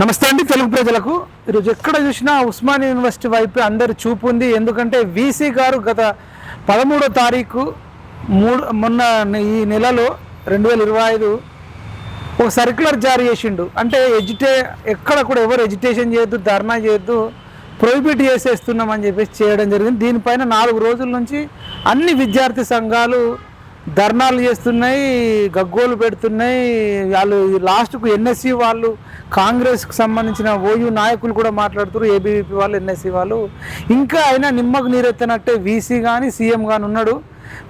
నమస్తే అండి తెలుగు ప్రజలకు. ఈరోజు ఎక్కడ చూసినా ఉస్మాన్ యూనివర్సిటీ వైపు అందరు చూపు ఉంది. ఎందుకంటే వీసీ గారు గత పదమూడో తారీఖు మూడు మొన్న ఈ నెలలో రెండు వేల ఇరవై ఐదు ఒక సర్క్యులర్ జారీ చేసిండు. అంటే ఎడ్యుటే ఎక్కడ కూడా ఎవరు ఎడ్యుటేషన్ చేయొద్దు ధర్నా చేయొద్దు ప్రొహిబిట్ చేసేస్తున్నామని చెప్పేసి చేయడం జరిగింది. దీనిపైన నాలుగు రోజుల నుంచి అన్ని విద్యార్థి సంఘాలు ధర్నాలు చేస్తున్నాయి గగ్గోలు పెడుతున్నాయి. వాళ్ళు లాస్ట్కు ఎన్ఎస్సి వాళ్ళు కాంగ్రెస్కి సంబంధించిన ఓయూ నాయకులు కూడా మాట్లాడుతున్నారు ఏబీవీపీ వాళ్ళు ఎన్ఎస్సి వాళ్ళు. ఇంకా అయినా నిమ్మకు నీరెత్తినట్టే వీసీ కానీ సీఎం కానీ ఉన్నాడు.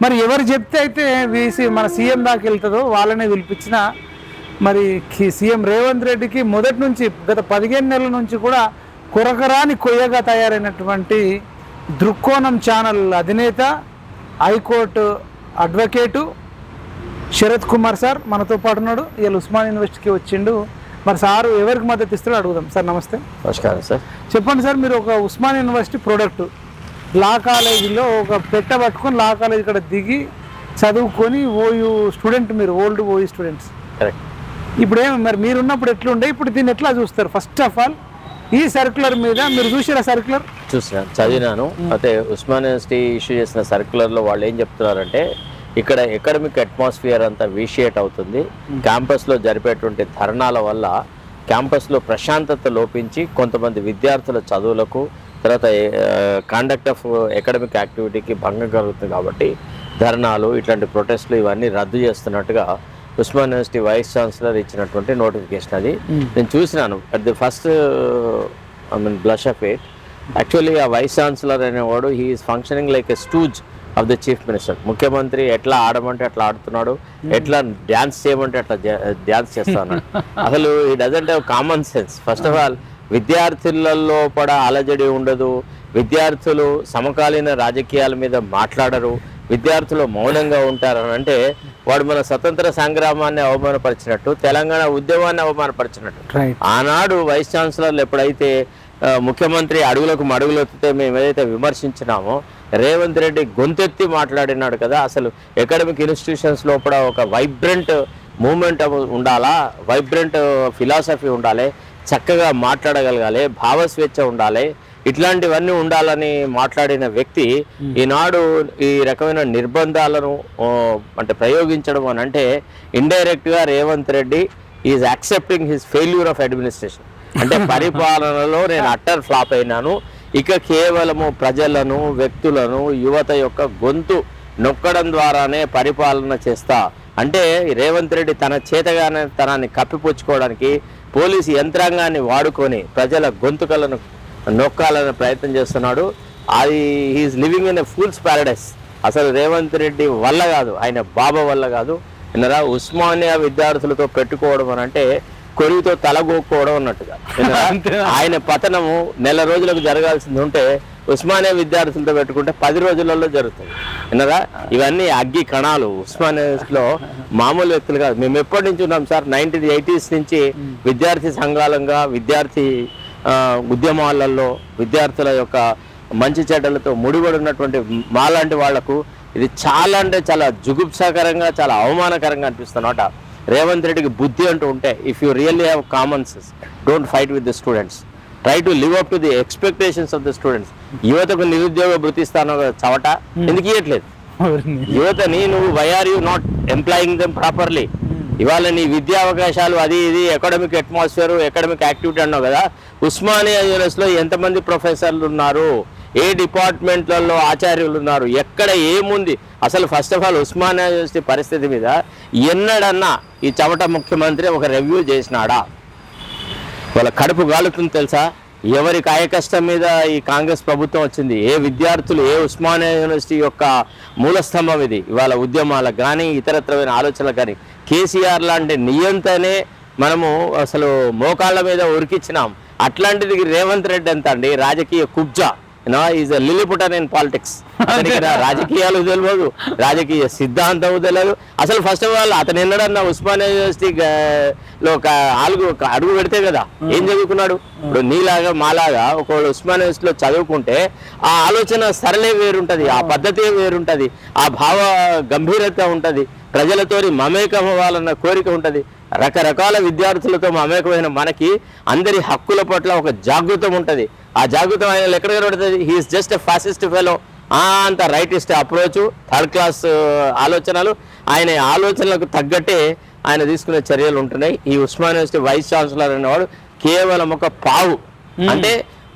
మరి ఎవరు చెప్తే అయితే వీసీ మన సీఎం దాకా వెళ్తుందో వాళ్ళనే పిలిపించిన. మరి సీఎం రేవంత్ రెడ్డికి మొదటి నుంచి గత పదిహేను నెలల నుంచి కూడా కొరకరాని కొయ్యగా తయారైనటువంటి దృక్కోణం ఛానల్ అధినేత high court advocate Sharath Kumar sir మనతో పాటు ఉన్నాడు. ఇవాళ ఉస్మాన్ యూనివర్సిటీకి వచ్చిండు. మరి సారు ఎవరికి మద్దతు ఇస్తారో అడుగుదాం సార్ నమస్తే. నమస్కారం సార్. చెప్పండి సార్ మీరు ఒక ఉస్మాన్ యూనివర్సిటీ ప్రోడక్ట్ లా కాలేజీలో ఒక పెట్ట పట్టుకొని లా కాలేజీ ఇక్కడ దిగి చదువుకొని ఓయూ స్టూడెంట్ మీరు ఓల్డ్ ఓయూ స్టూడెంట్స్. కరెక్ట్. ఇప్పుడు ఏమి మరి మీరు ఉన్నప్పుడు ఎట్లుండే? ఇప్పుడు దీన్ని ఎట్లా చూస్తారు? ఫస్ట్ ఆఫ్ ఆల్ ఈ సర్క్యులర్ మీద మీరు చూసారా సర్క్యులర్ చూసినాను చదివినాను. అయితే ఉస్మాన్ యూనివర్సిటీ ఇష్యూ చేసిన సర్క్యులర్లో వాళ్ళు ఏం చెప్తున్నారంటే ఇక్కడ ఎకడమిక్ అట్మాస్ఫియర్ అంతా విషియేట్ అవుతుంది. క్యాంపస్లో జరిపేటువంటి ధర్నాల వల్ల క్యాంపస్లో ప్రశాంతత లోపించి కొంతమంది విద్యార్థుల చదువులకు తర్వాత కాండక్ట్ ఆఫ్ ఎకడమిక్ యాక్టివిటీకి భంగం కలుగుతుంది కాబట్టి ధర్నాలు ఇట్లాంటి ప్రొటెస్ట్లు ఇవన్నీ రద్దు చేస్తున్నట్టుగా ఉస్మాన్ యూనివర్సిటీ వైస్ ఛాన్సలర్ ఇచ్చినటువంటి నోటిఫికేషన్ అది. నేను చూసినాను. At the first I mean blush of it actually ఆ వైస్ ఛాన్సలర్ అనేవాడు he is functioning like a stooge of the chief minister ముఖ్యమంత్రి ఎట్లా ఆడమంటే అట్లా ఆడుతున్నాడు. ఎట్లా డ్యాన్స్ చేయమంటే అట్లా డ్యాన్స్ చేస్తా ఉన్నాడు అసలు ఈ doesn't have common sense first of all విద్యార్థులలో కూడా అలజడి ఉండదు. విద్యార్థులు సమకాలీన రాజకీయాల మీద మాట్లాడరు. విద్యార్థులు మౌనంగా ఉంటారు అని అంటే వాడు మన స్వతంత్ర సంగ్రామాన్ని అవమానపరిచినట్టు తెలంగాణ ఉద్యమాన్ని అవమానపరిచినట్టు. ఆనాడు వైస్ ఛాన్సలర్లు ఎప్పుడైతే ముఖ్యమంత్రి అడుగులకు మడుగులు ఎత్తితే మేము ఏదైతే విమర్శించినామో రేవంత్ రెడ్డి గొంతెత్తి మాట్లాడినాడు కదా అసలు ఎకడమిక్ ఇన్స్టిట్యూషన్స్ లోపల ఒక వైబ్రెంట్ మూమెంట్ ఉండాలా వైబ్రెంట్ ఫిలాసఫీ ఉండాలి చక్కగా మాట్లాడగలగాలి భావస్వేచ్ఛ ఉండాలి ఇట్లాంటివన్నీ ఉండాలని మాట్లాడిన వ్యక్తి ఈనాడు ఈ రకమైన నిర్బంధాలను అంటే ప్రయోగించడం అని అంటే ఇండైరెక్ట్గా Revanth Reddy is accepting his failure of administration. అంటే పరిపాలనలో నేను అట్టర్ ఫ్లాప్ అయినాను. ఇక కేవలము ప్రజలను వ్యక్తులను యువత యొక్క గొంతు నొక్కడం ద్వారానే పరిపాలన చేస్తా. అంటే రేవంత్ రెడ్డి తన చేతగానే తనాన్ని కప్పిపుచ్చుకోవడానికి పోలీసు యంత్రాంగాన్ని వాడుకొని ప్రజల గొంతుకలను నొక్కాలని ప్రయత్నం చేస్తున్నాడు. అది he is living in a fool's paradise అసలు రేవంత్ రెడ్డి వల్ల కాదు ఆయన బాబా వల్ల కాదు. విన్నరా ఉస్మానియా విద్యార్థులతో పెట్టుకోవడం అని అంటే కొరివితో తలగొక్కోవడం అన్నట్టుగా? ఆయన పతనము నెల రోజులకు జరగాల్సింది ఉంటే ఉస్మానియా విద్యార్థులతో పెట్టుకుంటే పది రోజులలో జరుగుతుంది. విన్నరా ఇవన్నీ అగ్గి కణాలు. ఉస్మానియాలో మామూలు వ్యక్తులు కాదు. మేము ఎప్పటి నుంచి ఉన్నాం సార్? నైన్టీన్ ఎయిటీస్ నుంచి విద్యార్థి సంఘాలంగా విద్యార్థి ఉద్యమాలలో విద్యార్థుల యొక్క మంచి చెడ్డలతో ముడిపడి ఉన్నటువంటి మాలాంటి వాళ్ళకు ఇది చాలా అంటే చాలా జుగుప్సాకరంగా చాలా అవమానకరంగా అనిపిస్తున్నమాట రేవంత్ రెడ్డికి బుద్ధి అంటూ ఉంటే if you really have common sense don't fight with the students try to live up to the expectations of the students యువతకు నిరుద్యోగ భృతిస్తాను చవట ఎందుకు ఇవ్వట్లేదు యువతని నువ్వు why are you not employing them properly ఇవాళ నీ విద్యా అవకాశాలు అది ఇది ఎకడమిక్ అట్మాస్ఫియర్ ఎకడమిక్ యాక్టివిటీ అన్నావు కదా. ఉస్మానియా యూనివర్సిటీలో ఎంతమంది ప్రొఫెసర్లు ఉన్నారు? ఏ డిపార్ట్మెంట్లలో ఆచార్యులు ఉన్నారు? ఎక్కడ ఏముంది? అసలు first of all Osmania university పరిస్థితి మీద ఎన్నడన్నా ఈ చవట ముఖ్యమంత్రి ఒక రివ్యూ చేసినాడా? వాళ్ళ కడుపు గాలుతుంది తెలుసా? ఎవరి కాయ కష్టం మీద ఈ కాంగ్రెస్ ప్రభుత్వం వచ్చింది? ఏ విద్యార్థులు ఏ ఉస్మానియా యూనివర్సిటీ యొక్క మూలస్తంభం ఇది? ఇవాళ ఉద్యమాలకు కానీ ఇతరత్రమైన ఆలోచనలకు కానీ కేసీఆర్ లాంటి నియంతనే మనము అసలు మోకాళ్ళ మీద ఉరికిచ్చినాం. అట్లాంటిది రేవంత్ రెడ్డి ఎంత అండి రాజకీయ Kubja. Is a lilliputian in politics రాజకీయాలు తెలియదు రాజకీయ సిద్ధాంతం తెలియదు. అసలు ఫస్ట్ ఆఫ్ ఆల్ అతను ఎన్నడన్నా ఉస్మానియా యూనివర్సిటీ లో ఒక ఆలుగు ఒక అడుగు పెడితే కదా ఏం చదువుకున్నాడు? ఇప్పుడు నీలాగా మాలాగా ఒకవేళ ఉస్మానియా యూనివర్సిటీలో చదువుకుంటే ఆ ఆలోచన సరళే వేరుంటది ఆ. పద్ధతే వేరుంటది ఆ భావ గంభీరత ఉంటది ప్రజలతోని మమేకం అవ్వాలన్న కోరిక ఉంటది. రకరకాల విద్యార్థులతో మమేకమైన మనకి అందరి హక్కుల పట్ల ఒక జాగృతం ఉంటుంది. ఆ జాగృతం ఆయన ఎక్కడ కనబడుతుంది? He is just a fascist fellow అంత రైటిస్ట్ అప్రోచ్ థర్డ్ క్లాస్ ఆలోచనలు. ఆయన ఆలోచనలకు తగ్గట్టే ఆయన తీసుకునే చర్యలు ఉంటున్నాయి. ఈ ఉస్మాన్ యూనివర్సిటీ వైస్ ఛాన్సలర్ అనేవాడు కేవలం ఒక పావు. అంటే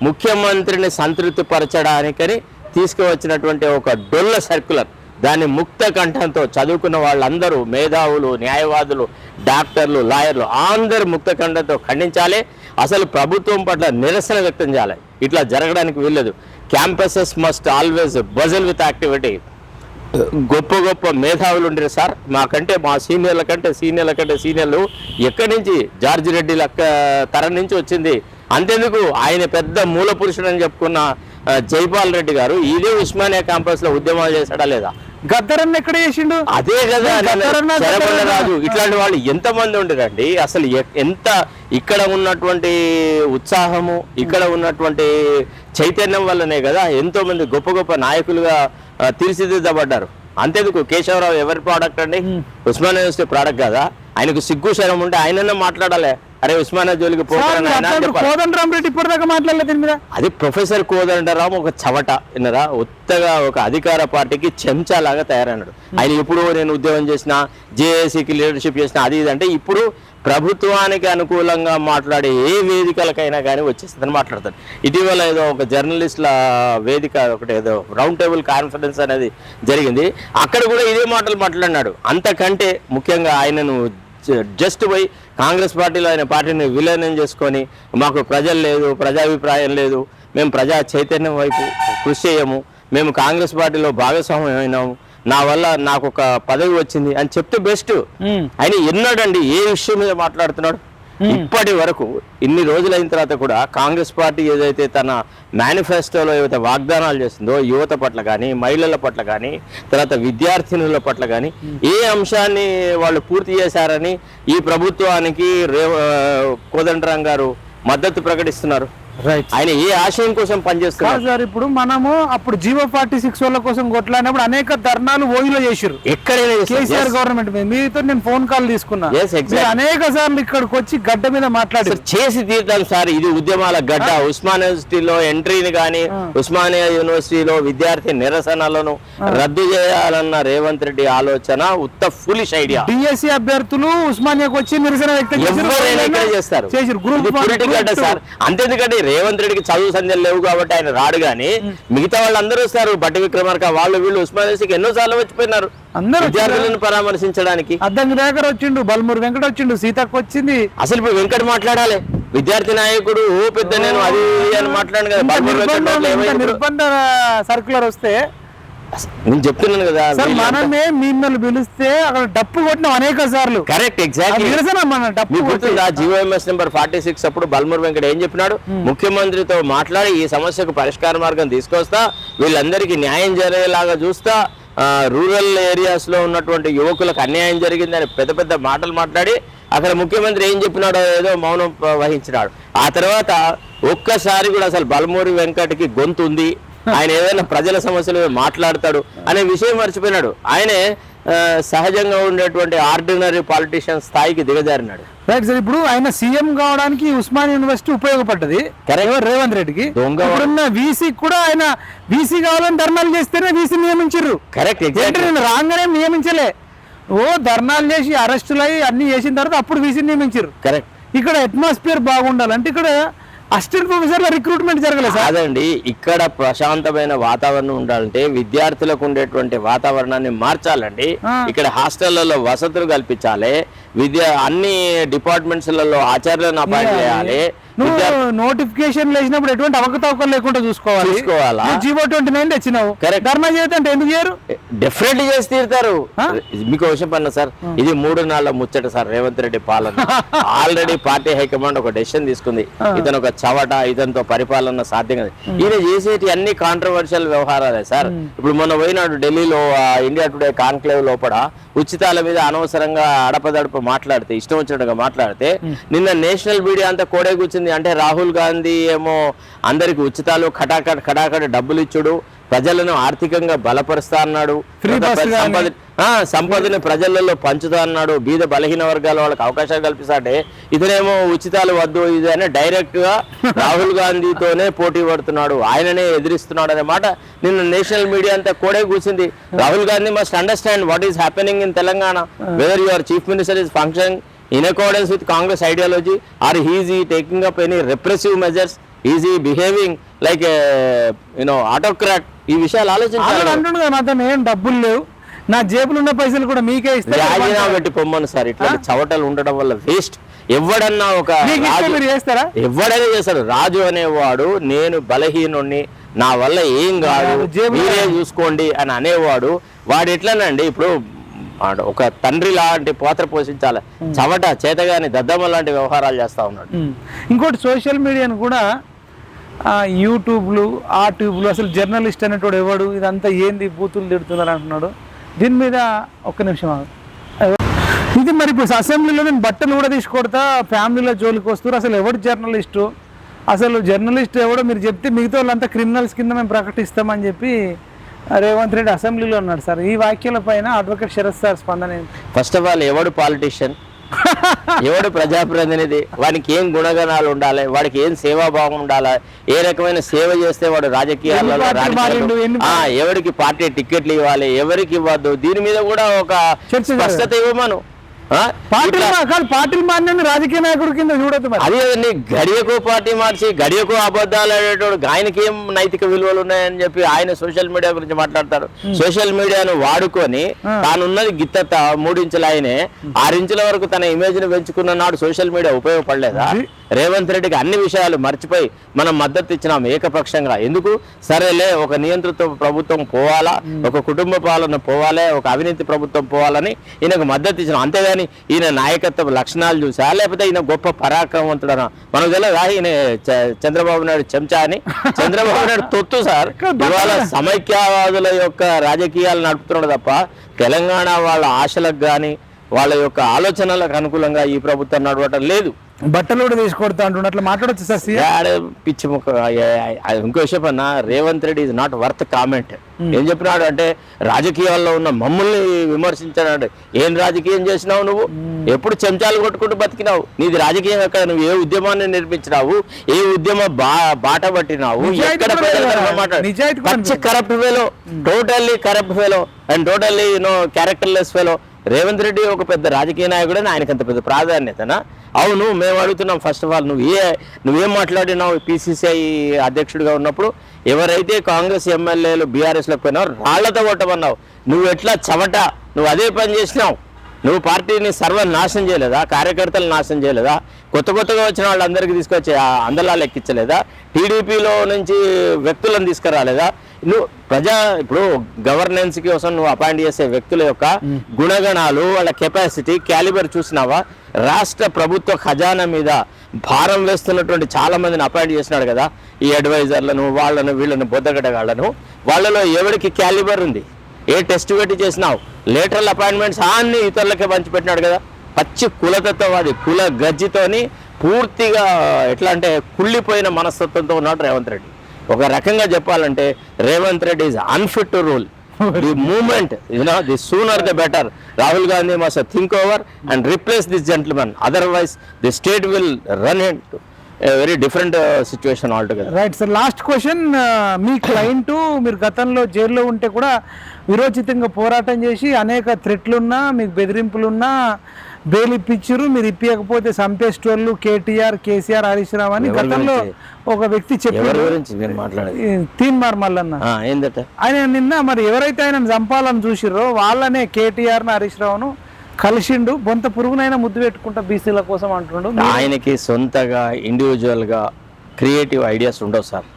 ముఖ్యమంత్రిని సంతృప్తి పరచడానికని తీసుకువచ్చినటువంటి ఒక డొల్ల సర్క్యులర్ దాన్ని ముక్త కంఠంతో చదువుకున్న వాళ్ళందరూ మేధావులు న్యాయవాదులు డాక్టర్లు లాయర్లు అందరూ ముక్త కంఠంతో ఖండించాలి. అసలు ప్రభుత్వం పట్ల నిరసన వ్యక్తం చేయాలి. ఇట్లా జరగడానికి వీల్లేదు. Campuses must always bustle with activity గొప్ప గొప్ప మేధావులు ఉండరు సార్. మాకంటే మా సీనియర్ల కంటే సీనియర్ల కంటే సీనియర్లు ఎక్కడి నుంచి? జార్జి రెడ్డి లెక్క తరం నుంచి వచ్చింది. అంతెందుకు? ఆయన పెద్ద మూల పురుషుడు అని చెప్పుకున్న జైపాల్ రెడ్డి గారు ఇదే ఉస్మానియా క్యాంపస్లో ఉద్యమాలు చేశాడా లేదా? గద్దరన్న ఎక్కడ చేసిండు? అదే కదా. రాజు ఇట్లాంటి వాళ్ళు ఎంతమంది ఉండరండి? అసలు ఎంత ఇక్కడ ఉన్నటువంటి ఉత్సాహము ఇక్కడ ఉన్నటువంటి చైతన్యం వల్లనే కదా ఎంతో మంది గొప్ప గొప్ప నాయకులుగా తీర్చిదిద్దబడ్డారు. అంతేందుకు? కేశవరావు ఎవరి ప్రోడక్ట్ అండి? ఉస్మాన్ యూనివర్సిటీ ప్రోడక్ట్ కదా? ఆయనకు సిగ్గు శరం ఉంటే ఆయననే మాట్లాడాలి. అరే ఉస్మానియా జోలికి పోతారని ఆయన అని చెప్పాలి. కోదండరామ్ రెడ్డి ఇప్పటిదాకా మాట్లాడలేదు మీద. అది ప్రొఫెసర్ కోదండరామ్ ఒక చవట విన్నరా? ఉత్తగా ఒక అధికార పార్టీకి చెంచాలాగా తయారైనాడు ఆయన ఇప్పుడు నేను ఉద్యోగం చేసిన జేఏసీకి లీడర్షిప్ చేసిన అది ఇది అంటే ఇప్పుడు ప్రభుత్వానికి అనుకూలంగా మాట్లాడే ఏ వేదికలకైనా కానీ వచ్చేస్తుందని మాట్లాడతాడు ఇటీవల ఏదో ఒక జర్నలిస్ట్ల వేదిక ఒకటి ఏదో రౌండ్ టేబుల్ కాన్ఫరెన్స్ అనేది జరిగింది. అక్కడ కూడా ఇదే మాటలు మాట్లాడినాడు. అంతకంటే ముఖ్యంగా ఆయనను జస్ట్ పోయి కాంగ్రెస్ పార్టీలో ఆయన పార్టీని విలీనం చేసుకొని మాకు ప్రజలు లేదు ప్రజాభిప్రాయం లేదు మేము ప్రజా చైతన్యం వైపు కృషి చేయము మేము కాంగ్రెస్ పార్టీలో భాగస్వామ్యం అయినాము నా వల్ల నాకు ఒక పదవి వచ్చింది అని చెప్తే బెస్ట్. ఆయన ఎన్నాడండి ఏ విషయం మీద మాట్లాడుతున్నాడు ఇప్పటి వరకు ఇన్ని రోజులైన తర్వాత కూడా కాంగ్రెస్ పార్టీ ఏదైతే తన మేనిఫెస్టోలో ఏవైతే వాగ్దానాలు చేస్తుందో యువత పట్ల కానీ మహిళల పట్ల కానీ తర్వాత విద్యార్థినుల పట్ల కానీ ఏ అంశాన్ని వాళ్ళు పూర్తి చేశారని ఈ ప్రభుత్వానికి రేవ కోదండరాం గారు మద్దతు ప్రకటిస్తున్నారు? ఆయన ఏ ఆశయం కోసం పనిచేస్తున్నారు? సార్ ఇప్పుడు మనము అప్పుడు జీవో ఫార్టీ సిక్స్ వాళ్ళ కోసం కొట్లాడినప్పుడు అనేక ధర్నాలు ఓయిలో చేసిరు ఎక్కడైనా. కేసీఆర్. గవర్నమెంట్ మీద. మీతో నేను ఫోన్ కాల్ తీసుకున్నా. అనేక సార్లు ఇక్కడికి వచ్చి గడ్డ మీద మాట్లాడి సార్, చేసి తీర్థం సార్. ఇది ఉద్యమాల గడ్డ. ఉస్మానియా యూనివర్సిటీలో ఎంట్రీని కానీ ఉస్మానియా యూనివర్సిటీలో విద్యార్థి నిరసనలను రద్దు చేయాలన్న రేవంత్ రెడ్డి ఆలోచన ఉత్త ఫులిష్ ఐడియా డిఎస్సి అభ్యర్థులు ఉస్మానియాకి వచ్చి నిరసన వ్యక్తం చేస్తారు. చేసిరు గ్రూప్. సార్. అంతేందుకంటే రేవంత్ రెడ్డికి చదువు సంధ్యలు లేవు కాబట్టి ఆయన రాడు కానీ మిగతా వాళ్ళందరూ వస్తారు. బట్టి విక్రమార్క వాళ్ళు వీళ్ళు ఉస్మానియా యూనివర్సిటీకి ఎన్నో సార్లు వచ్చిపోయినారు. అందరూ విద్యార్థులను పరామర్శించడానికి. అద్దంకి దగ్గర వచ్చిండు బల్మూరు వెంకట వచ్చిండు సీతకు వచ్చింది. అసలు ఇప్పుడు వెంకట మాట్లాడాలి. విద్యార్థి నాయకుడు ఓ పెద్ద నేను అది అని మాట్లాడాను కదా? నిర్బంధ సర్కులర్ వస్తే నేను చెప్తున్నాను కదా సార్ మనమే మిమ్మల్ని పిలిస్తే అక్కడ డప్పు కొట్టినాం అనేక సార్లు. కరెక్ట్ ఎగ్జాక్ట్లీ మన డప్పు గుర్తుందా? జిఓఎంఎస్ నెంబర్ ఫార్టీ సిక్స్ అప్పుడు బల్మూర్ వెంకట ఏం చెప్పినాడు? ముఖ్యమంత్రితో మాట్లాడి ఈ సమస్యకు పరిష్కార మార్గం తీసుకొస్తా వీళ్ళందరికీ న్యాయం జరిగేలాగా చూస్తా రూరల్ ఏరియాస్లో ఉన్నటువంటి యువకులకు అన్యాయం జరిగిందని పెద్ద పెద్ద మాటలు మాట్లాడి అక్కడ ముఖ్యమంత్రి ఏం చెప్పినాడో ఏదో మౌనం వహించినాడు. ఆ తర్వాత ఒక్కసారి కూడా అసలు బల్మూరి వెంకటకి గొంతు ఉంది. ఆయన ఏదైనా ప్రజల సమస్యల మాట్లాడతాడు అనే విషయం మర్చిపోయినాడు. ఆయనే సహజంగా ఉండేటువంటి ఆర్డినరీ పాలిటీషియన్ స్థాయికి దిగజారినాడు. రైట్ సార్ ఇప్పుడు ఆయన సీఎం కావడానికి ఉస్మాన్ యూనివర్సిటీ ఉపయోగపడ్డది? రేవంత్ రెడ్డికి. ఇప్పుడున్న వీసీ కూడా ఆయన వీసీ కావాలని ధర్నాలు చేస్తేనే వీసీ నియమించారు కరెక్ట్ ఎగ్జాక్ట్ నేను రాగానే నియమించలే. ఓ ధర్నాలు చేసి అరెస్టులు అయ్యి అన్ని చేసిన తర్వాత అప్పుడు వీసీ నియమించారు కరెక్ట్ ఇక్కడ అట్మాస్ఫియర్ బాగుండాలి అంటే ఇక్కడ అసిస్టెంట్ ప్రొఫెసర్ల రిక్రూట్మెంట్ జరగలేదు సార్? కాదండి ఇక్కడ ప్రశాంతమైన వాతావరణం ఉండాలంటే విద్యార్థులకు ఉండేటువంటి వాతావరణాన్ని మార్చాలండి. ఇక్కడ హాస్టళ్ళలో వసతులు కల్పించాలి. విద్య అన్ని డిపార్ట్మెంట్స్లలో ఆచార్యులను అపాయింట్ చేయాలి. నువ్వు నోటిఫికేషన్ వేసినప్పుడు ఎటువంటి అవకతవకలు లేకుండా చూసుకోవాలి? చూసుకోవాలా? జీవో ట్వంటీ నైన్ తెచ్చినావు. Correct. ధర్నా అంటే ఎందుకు చేయరు? డెఫినెట్ చేసి తీరుతారు? మీకు విషయం పన్న సార్ ఇది మూడు నాళ్ళ ముచ్చట సార్ రేవంత్ రెడ్డి పాలన. ఆల్రెడీ పార్టీ హైకమాండ్ ఒక డెసిషన్ తీసుకుంది. ఇతను ఒక చవట ఇతనితో పరిపాలన సాధ్యం కాదు. ఈయన చేసేటి అన్ని కాంట్రవర్షియల్ వ్యవహారాలే సార్. ఇప్పుడు మొన్న పోయినాడు ఢిల్లీలో ఇండియా టుడే కాన్క్లేవ్ లోపల ఉచితాల మీద అనవసరంగా అడపదడప మాట్లాడితే ఇష్టం వచ్చినట్టుగా మాట్లాడితే నిన్న నేషనల్ మీడియా అంతా కోడే కూర్చుంది అంటే రాహుల్ గాంధీ ఏమో అందరికి ఉచితాలు ఖటాఖట్ ఖటాఖట్ డబ్బులు ఇచ్చుడు ప్రజలను ఆర్థికంగా బలపరుస్తా అన్నాడు. సంపద సంపదని ప్రజలలో పంచుతా అన్నాడు బీద బలహీన వర్గాల వాళ్ళకి అవకాశాలు కల్పిస్తాడే ఇతనేమో ఉచితాలు వద్దు ఇది అని డైరెక్ట్గా రాహుల్ గాంధీతోనే పోటీ పడుతున్నాడు ఆయననే ఎదిరిస్తున్నాడు అనే మాట నిన్న నేషనల్ మీడియా అంతా కూడా కూర్చుంది Rahul Gandhi must understand what is happening in Telangana whether your chief minister is function in accordance with Congress ideology or he's taking up any repressive measures is behaving like you know autocrat ఈ విషయాలు ఆలోచించాలి కదా ఏం డబ్బులు లేవు నా జేబులో ఉన్న పైసలు కూడా మీకే ఇస్తే రాజీనామా పెట్టి పొమ్మను సార్ ఇట్లాంటి చవటలు ఉండడం వల్ల వేస్ట్ ఎవడన్నా ఒక చేస్తారా? ఎవడైనా చేస్తాడు. రాజు అనేవాడు నేను బలహీనుణ్ణి నా వల్ల ఏం కాదు మీరే చూసుకోండి అని అనేవాడు. వాడు ఎట్లనండి ఇప్పుడు వాడు ఒక తండ్రి లాంటి పాత్ర పోషించాలి. చవట చేతగాని దద్దమ్మ లాంటి వ్యవహారాలు చేస్తా ఉన్నాడు. ఇంకోటి సోషల్ మీడియాను కూడా యూట్యూబ్లు ఆ ట్యూబ్లు అసలు జర్నలిస్ట్ అనేటోడు ఎవడు? ఇదంతా ఏంది? బూతులు తిడుతున్నారు అంటున్నాడు. దీని మీద ఒక్క నిమిషం. ఇది మరి ఇప్పుడు అసెంబ్లీలో నేను బట్టలు కూడా తీసుకొడతా ఫ్యామిలీలో జోలికి వస్తారు అసలు ఎవడు జర్నలిస్టు? అసలు జర్నలిస్ట్ ఎవడో మీరు చెప్తే మిగతా వాళ్ళంతా క్రిమినల్స్ కింద మేము ప్రకటిస్తామని చెప్పి రేవంత్ రెడ్డి అసెంబ్లీలో ఉన్నాడు సార్. ఈ వ్యాఖ్యల పైన అడ్వకేట్ శరత్ సార్ స్పందన? ఫస్ట్ ఆఫ్ ఆల్ ఎవడు పాలిటీషియన్ ఎవడు ప్రజాప్రతినిధి? వానికి ఏం గుణగణాలు ఉండాలి? వాడికి ఏం సేవాభావం ఉండాలి? ఏ రకమైన సేవ చేస్తే వాడు రాజకీయాలలో ఎవరికి పార్టీ టికెట్లు ఇవ్వాలి? ఎవరికి ఇవ్వద్దు? దీని మీద కూడా ఒక స్పష్టత ఇవ్వమను? పార్టీలు కాదు పార్టీలు మారిన రాజకీయ నాయకుడి కింద చూడొద్దు మరి. అదే గడియకు పార్టీ మార్చి గడియకు అబద్ధాలు ఆడేటోడు ఆయనకి ఏం నైతిక విలువలు ఉన్నాయని చెప్పి ఆయన సోషల్ మీడియా గురించి మాట్లాడతాడు సోషల్ మీడియాను వాడుకొని తానున్నది గిత్తత మూడించులు ఆయనే. ఆరించుల వరకు తన ఇమేజ్ని పెంచుకున్న నాడు సోషల్ మీడియా ఉపయోగపడలేదా? రేవంత్ రెడ్డికి అన్ని విషయాలు మర్చిపోయి మనం మద్దతు ఇచ్చినాం ఏకపక్షంగా. ఎందుకు? సరేలే ఒక నియంత్రిత ప్రభుత్వం పోవాలా ఒక కుటుంబ పాలన పోవాలే ఒక అవినీతి ప్రభుత్వం పోవాలని ఈయనకు మద్దతు ఇచ్చినాం. అంతేగాని ఈయన నాయకత్వ లక్షణాలు చూసా లేకపోతే ఈయన గొప్ప పరాక్రమవంతుడనా? మనకు తెలియదా ఈయన చ- చంద్రబాబు నాయుడు చెంచా అని. చంద్రబాబు నాయుడు తొత్తు సార్. ఇవాళ సమైక్యవాదుల యొక్క రాజకీయాలు నడుపుతున్నాడు తప్ప తెలంగాణ వాళ్ళ ఆశలకు కానీ వాళ్ళ యొక్క ఆలోచనలకు అనుకూలంగా ఈ ప్రభుత్వం నడవటం లేదు. బట్టలు కూడా తీసుకొడతా అంటున్నా అట్లా మాట్లాడొచ్చు సార్ పిచ్చి ముఖ ఇంకో విషయం అన్న Revanth Reddy is not worth comment ఏం చెప్పినాడు అంటే రాజకీయాల్లో ఉన్న మమ్మల్ని విమర్శించాడు ఏం రాజకీయం చేసినావు నువ్వు? ఎప్పుడు చెంచాలు కొట్టుకుంటూ బతికినావు? నీది రాజకీయం ఎక్కడ నువ్వు ఏ ఉద్యమాన్ని నిర్మించినావు? ఏ ఉద్యమ బా బాట పట్టినావు? ఎక్కడ పచ్చి corrupt fellow totally corrupt fellow and totally you know characterless fellow Revanth Reddy ఒక పెద్ద రాజకీయ నాయకుడని ఆయనకి అంత పెద్ద ప్రాధాన్యతనా? అవును మేము అడుగుతున్నాం ఫస్ట్ ఆఫ్ ఆల్ నువ్వు ఏ నువ్వేం మాట్లాడినావు? పిసిసిఐ అధ్యక్షుడిగా ఉన్నప్పుడు ఎవరైతే కాంగ్రెస్ ఎమ్మెల్యేలు బీఆర్ఎస్లోకి పోయినావు రాళ్ళతో కొట్టమన్నావు. నువ్వు ఎట్లా చవట? నువ్వు అదే పని చేసినావు. నువ్వు పార్టీని సర్వ నాశనం చేయలేదా? కార్యకర్తలు నాశనం చేయలేదా? కొత్త కొత్తగా వచ్చిన వాళ్ళందరికీ తీసుకొచ్చి ఆ అందలాలు ఎక్కించలేదా? టీడీపీలో నుంచి వ్యక్తులను తీసుకురాలేదా? నువ్వు ప్రజా ఇప్పుడు గవర్నెన్స్ కోసం నువ్వు అపాయింట్ చేసే వ్యక్తుల యొక్క గుణగణాలు వాళ్ళ కెపాసిటీ క్యాలిబర్ చూసినావా? రాష్ట్ర ప్రభుత్వ ఖజానా మీద భారం వేస్తున్నటువంటి చాలా మందిని అపాయింట్ చేసినాడు కదా. ఈ అడ్వైజర్లను వాళ్ళను వీళ్ళను బొద్దగడగాళ్ళను వాళ్ళలో ఎవరికి క్యాలిబర్ ఉంది? ఏ టెస్ట్ పెట్టి చేసినావు? లేటరల్ అపాయింట్మెంట్స్ అన్ని ఇతరులకే పంచిపెట్టినాడు కదా. పచ్చి కులతత్వవాది కుల గజ్జితోని పూర్తిగా ఎట్లా అంటే కుళ్ళిపోయిన మనస్తత్వంతో ఉన్నాడు రేవంత్ రెడ్డి. ఒక రకంగా చెప్పాలంటే Revanth Reddy is unfit to rule the moment you know the sooner the better Rahul Gandhi must think over and replace this gentlemen otherwise the state will run in very different situation all together right sir last question me client మీరు గతంలో జైల్లో ఉంటే కూడా విరోచితంగా పోరాటం చేసి అనేక థ్రెట్లున్నా మీకు బెదిరింపులున్నా bail ఇప్పించారు మీరు ఇప్పించకపోతే చంపేస్టోళ్ళు కేటీఆర్ కేసీఆర్ హరీష్ రావు అని గతంలో? ఒక వ్యక్తి చెప్పారు తీన్మార్ మల్లన్న. ఆయన నిన్న మరి ఎవరైతే ఆయన చంపాలని చూసిర్రో వాళ్ళనే కేటీఆర్ను హరీష్ రావును కలిసిండు. బొంత పురుగునైనా ముద్దు పెట్టుకుంటా బీసీల కోసం అంటుండు. ఆయనకి సొంతగా ఇండివిజువల్గా క్రియేటివ్ ఐడియాస్ ఉండవు సార్.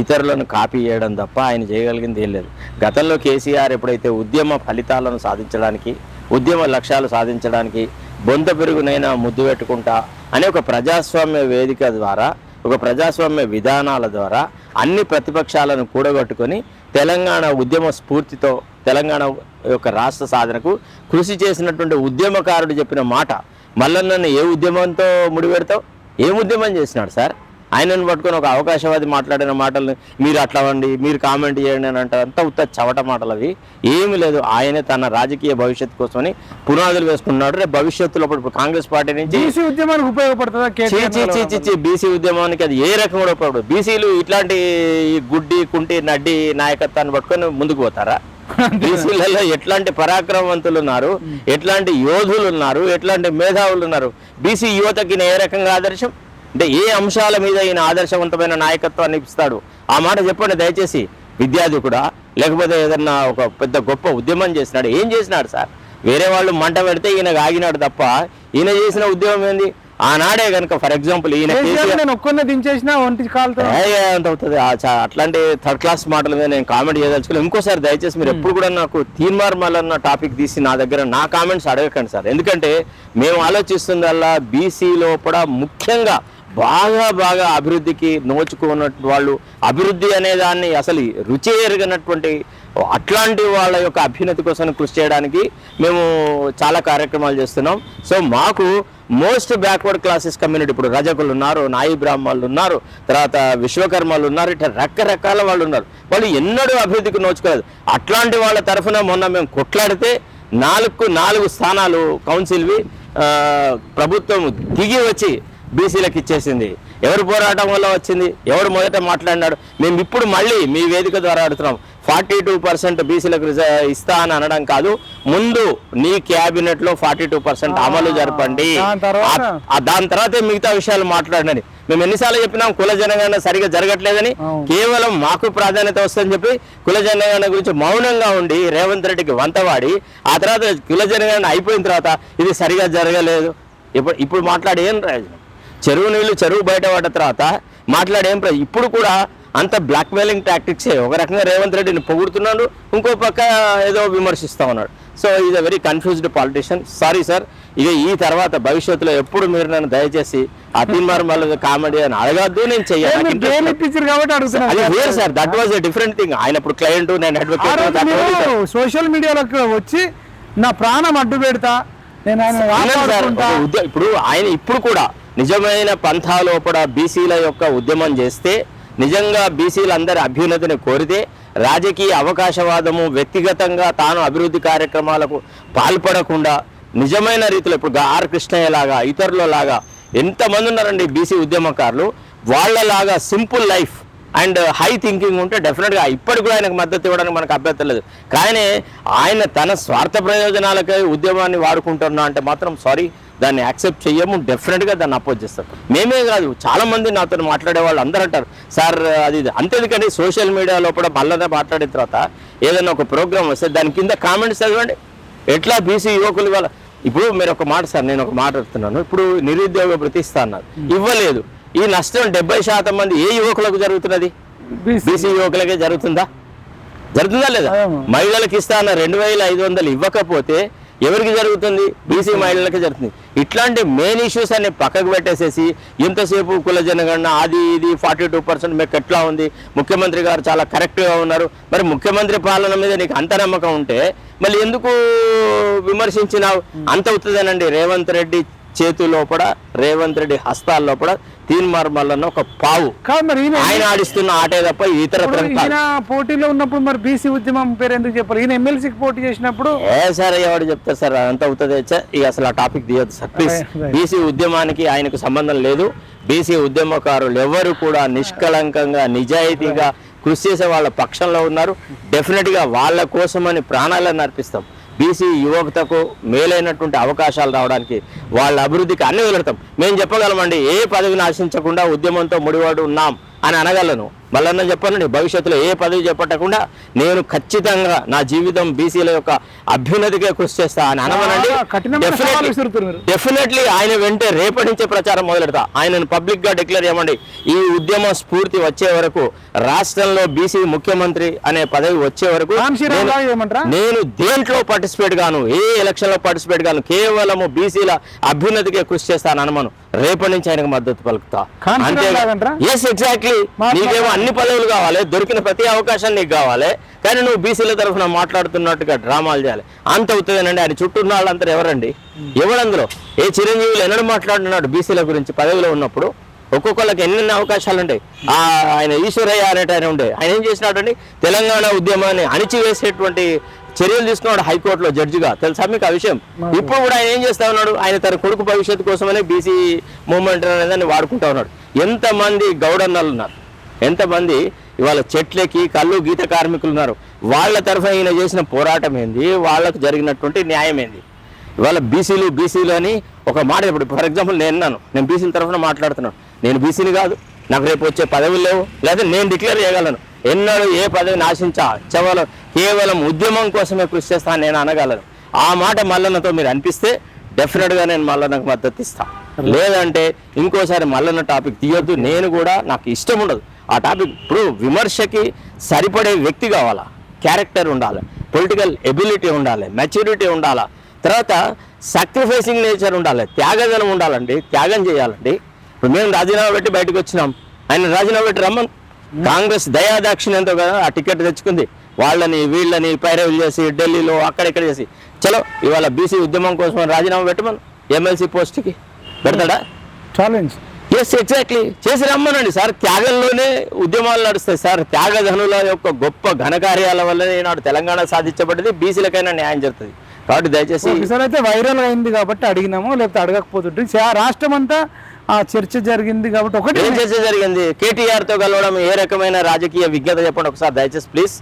ఇతరులను కాపీ చేయడం తప్ప ఆయన చేయగలిగింది ఏం లేదు. గతంలో కేసీఆర్ ఎప్పుడైతే ఉద్యమ ఫలితాలను సాధించడానికి ఉద్యమ లక్ష్యాలు సాధించడానికి బొంత పెరుగునైనా ముద్దు పెట్టుకుంటా అనే ఒక ప్రజాస్వామ్య వేదిక ద్వారా ఒక ప్రజాస్వామ్య విధానాల ద్వారా అన్ని ప్రతిపక్షాలను కూడగట్టుకొని తెలంగాణ ఉద్యమ స్ఫూర్తితో తెలంగాణ యొక్క రాష్ట్ర సాధనకు కృషి చేసినటువంటి ఉద్యమకారుడు చెప్పిన మాట మల్లన్నను ఏ ఉద్యమంతో ముడిపెడతావు? ఏం ఉద్యమం చేసినాడు సార్? ఆయనను పట్టుకొని ఒక అవకాశవాది మాట్లాడిన మాటలు మీరు అట్లా వండి మీరు కామెంట్ చేయండి అని అంటారు. అంతా ఉత్త చవట మాటలు అవి. ఏమీ లేదు. ఆయనే తన రాజకీయ భవిష్యత్తు కోసమని పునాదులు వేసుకున్నాడు రేపు భవిష్యత్తులో ఇప్పుడు కాంగ్రెస్ పార్టీ నుంచి బీసీ ఉద్యమానికి ఉపయోగపడుతుందా బీసీ ఉద్యమానికి అది ఏ రకం కూడా ఉపయోగపడదు బీసీలు ఇట్లాంటి గుడ్డి కుంటి నడ్డి నాయకత్వాన్ని పట్టుకొని ముందుకు పోతారా? బీసీలలో ఎట్లాంటి పరాక్రమవంతులు ఉన్నారు? ఎట్లాంటి యోధులు ఉన్నారు? ఎట్లాంటి మేధావులు ఉన్నారు? బీసీ యువతకి ఏ రకంగా ఆదర్శం? అంటే ఏ అంశాల మీద ఈయన ఆదర్శవంతమైన నాయకత్వాన్ని ఇస్తాడు? ఆ మాట చెప్పండి దయచేసి. విద్యార్థి కూడా లేకపోతే ఏదన్నా ఒక పెద్ద గొప్ప ఉద్యమం చేసినాడు. ఏం చేసినాడు సార్? వేరే వాళ్ళు మంట పెడితే ఈయన ఆగినాడు తప్ప ఈయన చేసిన ఉద్యమం ఏంది? ఆనాడే కనుక ఫర్ ఎగ్జాంపుల్ ఈయన అంత అవుతుంది. అట్లాంటి థర్డ్ క్లాస్ మాటల మీద నేను కామెంట్ చేయదలుచుకోలేదు. ఇంకోసారి దయచేసి మీరు ఎప్పుడు కూడా నాకు తీన్మార్ మల్లన్న టాపిక్ తీసి నా దగ్గర నా కామెంట్స్ అడగకండి సార్. ఎందుకంటే మేము ఆలోచిస్తుందల్లా బీసీ లోపల ముఖ్యంగా బాగా బాగా అభివృద్ధికి నోచుకున్న వాళ్ళు అభివృద్ధి అనే దాన్ని అసలు రుచి ఎరగనటువంటి అట్లాంటి వాళ్ళ యొక్క అభ్యున్నతి కోసం కృషి చేయడానికి మేము చాలా కార్యక్రమాలు చేస్తున్నాం. సో మాకు మోస్ట్ బ్యాక్వర్డ్ క్లాసెస్ కమ్యూనిటీ ఇప్పుడు రజకులు ఉన్నారు నాయి బ్రాహ్మణులు ఉన్నారు తర్వాత విశ్వకర్మలు ఉన్నారు ఇట్లా రకరకాల వాళ్ళు ఉన్నారు. వాళ్ళు ఎన్నడూ అభివృద్ధికి నోచుకోలేదు. అట్లాంటి వాళ్ళ తరఫున మొన్న మేము కొట్లాడితే నాలుగు నాలుగు స్థానాలు కౌన్సిల్వి ప్రభుత్వం దిగి వచ్చి బీసీలకు ఇచ్చేసింది. ఎవరు పోరాటం వల్ల వచ్చింది? ఎవరు మొదట మాట్లాడినాడు? మేము ఇప్పుడు మళ్ళీ మీ వేదిక ద్వారా అడుగుతున్నాం. ఫార్టీ టూ పర్సెంట్ బీసీలకు ఇస్తా అని అనడం కాదు. ముందు నీ క్యాబినెట్లో ఫార్టీ టూ పర్సెంట్ అమలు జరపండి. దాని తర్వాత? మిగతా విషయాలు మాట్లాడండి. మేము ఎన్నిసార్లు చెప్పినాం కుల జనగణన సరిగా జరగట్లేదని. కేవలం మాకు ప్రాధాన్యత వస్తుందని చెప్పి కుల జనగణన గురించి మౌనంగా ఉండి రేవంత్ రెడ్డికి వంతవాడి ఆ తర్వాత కుల జనగణన అయిపోయిన తర్వాత ఇది సరిగా జరగలేదు. ఇప్పుడు ఇప్పుడు మాట్లాడి ఏం ప్రయోజనం చెరువు నీళ్ళు చెరువు బయట పడ్డ తర్వాత మాట్లాడి ఇప్పుడు కూడా అంత బ్లాక్మెయిలింగ్ టాక్టిక్సే ఒక రకంగా రేవంత్ రెడ్డిని పొగుడుతున్నాడు ఇంకో పక్క ఏదో విమర్శిస్తా ఉన్నాడు. So is a very confused politician sorry sir ఇక ఈ తర్వాత భవిష్యత్తులో ఎప్పుడు మీరు నన్ను దయచేసి ఆ తీన్మార్ మళ్ళీ కామెడీ అని అడగద్దు నేను చెయ్యాలి అది వేరు sir that was different thing ఆయన ఇప్పుడు క్లయింట్ నేను అడ్వకేట్ సోషల్ మీడియాలోకి వచ్చి నా ప్రాణం అడ్డు పెడతా నేను ఆయన ఇప్పుడు ఆయన ఇప్పుడు కూడా నిజమైన పంథా లోపల బీసీల యొక్క ఉద్యమం చేస్తే నిజంగా బీసీలందరి అభ్యున్నతిని కోరితే రాజకీయ అవకాశవాదము వ్యక్తిగతంగా తాను అభివృద్ధి కార్యక్రమాలకు పాల్పడకుండా నిజమైన రీతిలో ఇప్పుడు ఆర్ కృష్ణయ్య లాగా ఇతరుల లాగా ఎంతమంది ఉన్నారండి బీసీ ఉద్యమకారులు? వాళ్ళలాగా simple life and high thinking ఉంటే డెఫినెట్గా ఇప్పటికి కూడా ఆయనకు మద్దతు ఇవ్వడానికి మనకు అభ్యర్థం లేదు. కానీ ఆయన తన స్వార్థ ప్రయోజనాలకై ఉద్యమాన్ని వాడుకుంటున్నా అంటే మాత్రం సారీ దాన్ని యాక్సెప్ట్ చెయ్యము డెఫినెట్గా దాన్ని అపోజ్ చేస్తాం. మేమే కాదు చాలా మంది నాతో మాట్లాడే వాళ్ళు అందరూ అంటారు సార్ అది ఇది." అంతేందుకండి సోషల్ మీడియా లోపల మళ్ళీ మాట్లాడిన తర్వాత ఏదైనా ఒక ప్రోగ్రామ్ వస్తే దాని కింద కామెంట్స్ చదవండి. ఎట్లా బీసీ యువకులు వాళ్ళ ఇప్పుడు మీరు ఒక మాట సార్ నేను ఒక మాట చెప్తున్నాను. ఇప్పుడు నిరుద్యోగ ఇస్తా అన్నారు. ఇవ్వలేదు. ఈ నష్టం డెబ్బై శాతం మంది ఏ యువకులకు జరుగుతున్నది? బీసీ. యువకులకే జరుగుతుందా? జరుగుతుందా లేదా. మహిళలకు ఇస్తా అన్న రెండు వేల ఐదు వందలు ఇవ్వకపోతే ఎవరికి జరుగుతుంది? బీసీ మహిళలకి జరుగుతుంది. ఇట్లాంటి మెయిన్ ఇష్యూస్ అన్ని పక్కకు పెట్టేసేసి ఎంతసేపు కుల జనగణన అది ఇది ఫార్టీ టూ పర్సెంట్ మీకు ఎట్లా ఉంది? ముఖ్యమంత్రి గారు చాలా కరెక్ట్గా ఉన్నారు. మరి ముఖ్యమంత్రి పాలన మీద నీకు అంత నమ్మకం ఉంటే మళ్ళీ ఎందుకు విమర్శించినావు? అంత అవుతుందేనండి రేవంత్ రెడ్డి చేతి లోపల రేవంత్ రెడ్డి హస్తాల లోపల తీన్మార్ మల్లన్న ఒక పావు. మరి ఆయన ఆడిస్తున్న ఆటే తప్ప ఇతర పోటీలో ఉన్నప్పుడు మరి బీసీ ఉద్యమం పేరు ఎందుకు చెప్పాలి? ఈయన ఎమ్మెల్సీకి పోటీ చేసినప్పుడు ఏ సార్ ఎవడు చెప్తారు సార్? అంత అవుతుంది ఇక అసలు ఆ టాపిక్ తీయొద్దు సార్. ప్లీజ్. బీసీ ఉద్యమానికి ఆయనకు సంబంధం లేదు. బీసీ ఉద్యమకారులు ఎవరు కూడా నిష్కలంకంగా నిజాయితీగా కృషి చేసే వాళ్ళ పక్షంలో ఉన్నారు. డెఫినెట్గా వాళ్ళ కోసమని ప్రాణాలను అర్పిస్తాం. బీసీ యువతకు మేలైనటువంటి అవకాశాలు రావడానికి వాళ్ళ అభివృద్ధికి అన్ని వెళతాం మేము చెప్పగలమండి ఏ పదవిని ఆశించకుండా ఉద్యమంతో ముడివాడు ఉన్నాం అని అనగలను. మళ్ళన్న చెప్పనండి భవిష్యత్తులో ఏ పదవి చేపట్టకుండా నేను ఖచ్చితంగా నా జీవితం బీసీల యొక్క అభ్యున్నతికే కృషి చేస్తా అని అనమనండి. డెఫినెట్లీ ఆయన వెంటే రేపటి నుంచే ప్రచారం మొదలెడతా ఆయనను పబ్లిక్గా డిక్లేర్ చేయమండి ఈ ఉద్యమ స్ఫూర్తి వచ్చే వరకు రాష్ట్రంలో బీసీ ముఖ్యమంత్రి అనే పదవి వచ్చే వరకు? నేను దేంట్లో పార్టిసిపేట్ గాను ఏ ఎలక్షన్లో పార్టిసిపేట్ గాను కేవలము బీసీల అభ్యున్నతికే కృషి చేస్తాను అనమను రేపటి నుంచి ఆయనకు మద్దతు పలుకుతా? ఎస్ ఎగ్జాక్ట్లీ నీకేమో అన్ని పదవులు కావాలి దొరికిన ప్రతి అవకాశం నీకు కావాలి. కానీ నువ్వు బీసీల తరఫున మాట్లాడుతున్నట్టుగా డ్రామాలు చేయాలి. అంత అవుతుందేనండి ఆయన చుట్టూ ఉన్న వాళ్ళంతా ఎవరండి? ఎవరందులో ఏ చిరంజీవులు ఎన్నడూ మాట్లాడుతున్నాడు బీసీల గురించి పదవిలో ఉన్నప్పుడు? ఒక్కొక్కళ్ళకి ఎన్నెన్ని అవకాశాలు ఉంటాయి? ఆ ఆయన ఈశ్వరయ్య అనేట ఆయన ఉండే. ఆయన ఏం చేసినాడండి? తెలంగాణ ఉద్యమాన్ని అణిచివేసేటువంటి చర్యలు తీసుకున్నాడు హైకోర్టులో జడ్జిగా. తెలుసా మీకు ఆ విషయం? ఇప్పుడు కూడా ఆయన ఏం చేస్తా ఉన్నాడు? ఆయన తన కొడుకు భవిష్యత్తు కోసమనే బీసీ మూవ్మెంట్ అనేదాన్ని వాడుకుంటా ఉన్నాడు. ఎంతమంది గౌడన్నలు ఉన్నారు? ఎంతమంది ఇవాళ చెట్లకి కళ్ళు గీత కార్మికులు ఉన్నారు? వాళ్ళ తరఫున ఈయన చేసిన పోరాటం ఏంది? వాళ్ళకు జరిగినటువంటి న్యాయం ఏంది? ఇవాళ బీసీలు బీసీలు అని ఒక మాట ఇప్పుడు ఫర్ ఎగ్జాంపుల్ నేను అన్నాను. నేను బీసీల తరఫున మాట్లాడుతున్నాను. నేను బీసీని కాదు. నాకు రేపు వచ్చే పదవులు లేవు. లేదా నేను డిక్లేర్ చేయగలను. ఎన్నడూ ఏ పదవి నాశించా కేవలం కేవలం ఉద్యమం కోసమే కృషి చేస్తాను నేను అనగలను. ఆ మాట మల్లన్నతో మీరు అనిపిస్తే డెఫినెట్గా నేను మల్లన్నకు మద్దతు ఇస్తాను లేదంటే ఇంకోసారి మల్లన్న టాపిక్ తీయొద్దు. నేను కూడా నాకు ఇష్టం ఉండదు. ఆ టాపిక్ ఇప్పుడు విమర్శకి సరిపడే వ్యక్తి కావాలా? క్యారెక్టర్ ఉండాలి. పొలిటికల్ ఎబిలిటీ ఉండాలి. మెచ్యూరిటీ ఉండాలా? తర్వాత సాక్రిఫైసింగ్ నేచర్ ఉండాలి. త్యాగదనం ఉండాలండి. త్యాగం చేయాలండి. ఇప్పుడు మేము రాజీనామా పెట్టి బయటకు వచ్చినాం. ఆయన రాజీనామా పెట్టి రమ్మని. కాంగ్రెస్ దయాదాక్షిణ్యంతో కదా ఆ టికెట్ తెచ్చుకుంది. వాళ్ళని వీళ్ళని పైరవులు చేసి ఢిల్లీలో అక్కడిక్కడ చేసి. చలో ఇవాళ బీసీ ఉద్యమం కోసం రాజీనామా పెట్టమను ఎమ్మెల్సీ పోస్ట్కి. పెడతాడా? ఛాలెంజ్ ఎస్ ఎగ్జాక్ట్లీ చేసి రమ్మనండి. సార్ త్యాగంలోనే ఉద్యమాలు నడుస్తాయి. సార్ త్యాగధనుల యొక్క గొప్ప ఘనకార్యాల వల్లనే నాడు తెలంగాణ సాధించబడ్డది. బీసీలకైనా న్యాయం జరుగుతుంది. కాబట్టి దయచేసి అయితే వైరల్ అయింది కాబట్టి అడిగినాము లేకపోతే అడగకపోతుంటే. రాష్ట్రం అంతా ఆ చర్చ జరిగింది కాబట్టి ఒకటి చర్చ జరిగింది? కేటీఆర్తో కలవడం ఏ రకమైన రాజకీయ విజ్ఞత చెప్పండి ఒకసారి దయచేసి ప్లీజ్.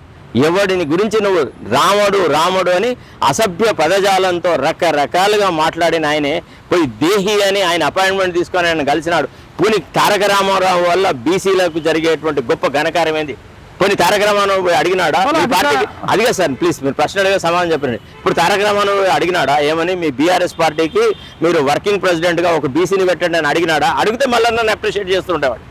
ఎవడిని గురించి నువ్వు రాముడు రాముడు అని అసభ్య పదజాలంతో రకరకాలుగా మాట్లాడిన ఆయనే పోయి దేహి అని ఆయన అపాయింట్మెంట్ తీసుకొని ఆయన కలిసినాడు. పోనీ తారక రామారావు వల్ల బీసీలకు జరిగేటువంటి గొప్ప ఘనకార్యం ఏంది పోనీ తారక రామారావు పోయి అడిగినాడా మీ పార్టీకి అదిగా సార్ ప్లీజ్ మీరు ప్రశ్న అడిగే సమాధానం చెప్పండి. ఇప్పుడు తారక రామారావు అడిగినాడా? ఏమని మీ బీఆర్ఎస్ పార్టీకి మీరు వర్కింగ్ ప్రెసిడెంట్గా ఒక బీసీని పెట్టండి అని అడిగినాడా? అడిగితే మళ్ళీ నన్ను అప్రిషియేట్ చేస్తుండేవాడు.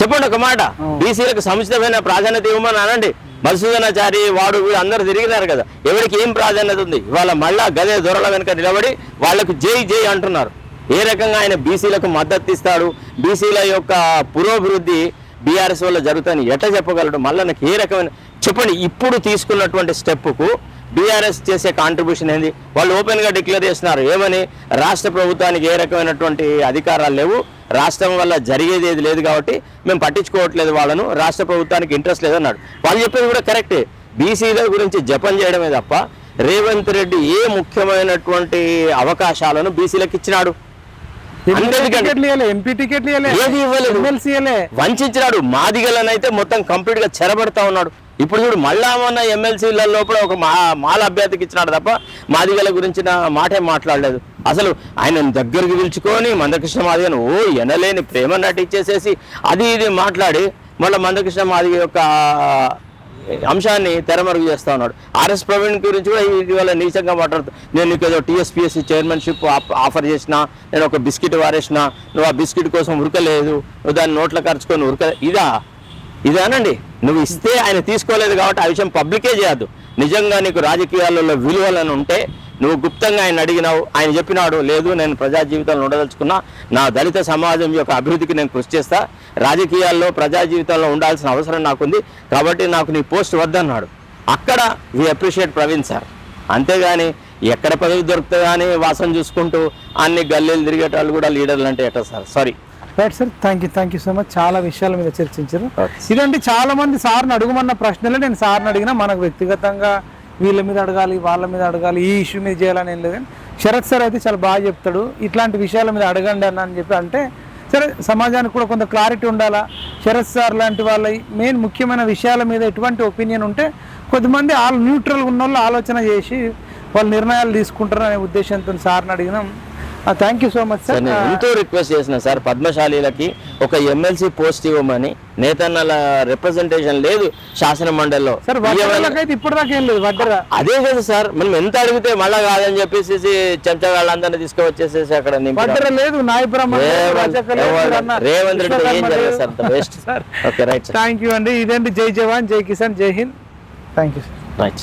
చెప్పండి ఒక మాట. బీసీలకు సముచితమైన ప్రాధాన్యత ఇవ్వమని అనండి. మధుసూదనాచారి వాడు అందరు తిరిగినారు కదా. ఎవరికి ఏం ప్రాధాన్యత ఉంది? ఇవాళ మళ్ళా గదే దొరల వెనుక నిలబడి వాళ్ళకు జై జై అంటున్నారు. ఏ రకంగా ఆయన బీసీలకు మద్దతు ఇస్తాడు? బీసీల యొక్క పురోభివృద్ధి బీఆర్ఎస్ వల్ల జరుగుతాయని ఎట్లా చెప్పగలడు? మళ్ళీ నాకు ఏ రకమైన చెప్పండి ఇప్పుడు తీసుకున్నటువంటి స్టెప్కు బీఆర్ఎస్ చేసే కాంట్రిబ్యూషన్ ఏంది? వాళ్ళు ఓపెన్గా డిక్లేర్ చేస్తున్నారు. ఏమని? రాష్ట్ర ప్రభుత్వానికి ఏ రకమైనటువంటి అధికారాలు లేవు. రాష్ట్రం వల్ల జరిగేది ఏది లేదు కాబట్టి మేము పట్టించుకోవట్లేదు వాళ్ళను. రాష్ట్ర ప్రభుత్వానికి ఇంట్రెస్ట్ లేదన్నాడు. వాళ్ళు చెప్పేది కూడా కరెక్టే బీసీల గురించి జపం చేయడమే తప్ప రేవంత్ రెడ్డి ఏ ముఖ్యమైనటువంటి అవకాశాలను బీసీలకు ఇచ్చినాడు? ఎంపీ టికెట్లు ఏది ఇవ్వలేదు. మాదిగలనైతే మొత్తం కంప్లీట్గా చెరబడతా ఉన్నాడు. ఇప్పుడు చూడు మళ్ళా మొన్న ఎమ్మెల్సీల లోపల ఒక మా మాల అభ్యర్థికి ఇచ్చినాడు తప్ప మాదిగల గురించిన మాటే మాట్లాడలేదు. అసలు ఆయన దగ్గరికి పిలుచుకొని మందకృష్ణ మాదిగను ఓ ఎనలేని ప్రేమ నటించేసేసి అది ఇది మాట్లాడి మళ్ళీ మందకృష్ణ మాదిగ యొక్క అంశాన్ని తెరమరుగు చేస్తా ఉన్నాడు. ఆర్ఎస్ ప్రవీణ్ గురించి కూడా ఇటీవల నీచంగా మాట్లాడుతూ నేను నీకు ఏదో టీఎస్పీఎస్సీ చైర్మన్షిప్ ఆఫర్ చేసిన నేను ఒక బిస్కెట్ వారేసిన నువ్వు ఆ బిస్కెట్ కోసం ఉరకలేదు నువ్వు దాన్ని నోట్లో ఖర్చుకొని ఉరక ఇదా? ఇదేనండి? నువ్వు ఇస్తే ఆయన తీసుకోలేదు కాబట్టి ఆ విషయం పబ్లికే చేయద్దు. నిజంగా నీకు రాజకీయాలలో విలువలను ఉంటే నువ్వు గుప్తంగా ఆయన అడిగినావు ఆయన చెప్పినాడు లేదు నేను ప్రజా జీవితంలో ఉండదలుచుకున్నా నా దళిత సమాజం యొక్క అభివృద్ధికి నేను కృషి చేస్తా రాజకీయాల్లో ప్రజా జీవితంలో ఉండాల్సిన అవసరం నాకుంది కాబట్టి నాకు నీ పోస్ట్ వద్దన్నాడు. అక్కడ వి అప్రిషియేట్ ప్రవీణ్ సార్ అంతేగాని ఎక్కడ పదవి దొరుకుతుందా అని వాసన చూసుకుంటూ అన్ని గల్లీలు తిరిగేటాళ్ళు కూడా లీడర్లు అంటే ఎట్లా sir sorry right sir thank you thank you so much చాలా విషయాల మీద చర్చించారు. ఇదండి చాలా మంది సార్ని అడుగుమన్న ప్రశ్నలే నేను సార్ని అడిగినా మనకు వ్యక్తిగతంగా వీళ్ళ మీద అడగాలి వాళ్ళ మీద అడగాలి ఈ ఇష్యూ మీద చేయాలని ఏం లేదు కానీ శరత్ సార్ అయితే చాలా బాగా చెప్తాడు. ఇట్లాంటి విషయాల మీద అడగండి అన్న అని చెప్పి అంటే సరే సమాజానికి కూడా కొంత క్లారిటీ ఉండాలా? శరత్ సార్ లాంటి వాళ్ళ మెయిన్ ముఖ్యమైన విషయాల మీద ఎటువంటి ఒపీనియన్ ఉంటే కొద్దిమంది ఆల్ న్యూట్రల్గా ఉన్న వాళ్ళు ఆలోచన చేసి వాళ్ళు నిర్ణయాలు తీసుకుంటారు అనే ఉద్దేశంతో సార్ని అడిగినాం. Thank you so much sir నేను ఎంతో రిక్వెస్ట్ చేసిన సార్ పద్మశాలీలకి ఒక ఎమ్మెల్సీ పోస్ట్ ఇవ్వమని. నేతన్నల రిప్రజెంటేషన్ లేదు శాసన మండలిలో. సార్ ఇప్పటిదాకా ఏం లేదు వడ్డీరా అదే కదా సార్. మనం ఎంత అడిగితే మళ్ళా కాదని చెప్పేసి చెంచా వాళ్ళందరినీ తీసుకువచ్చేసేసి అక్కడ లేదు రేవంత్ రెడ్డి ఏం జరగదు sir? Waste sir okay right thank you అండి. ఇదేంటి? Jai Jawan Jai Kisan Jai Hind. Thank you sir right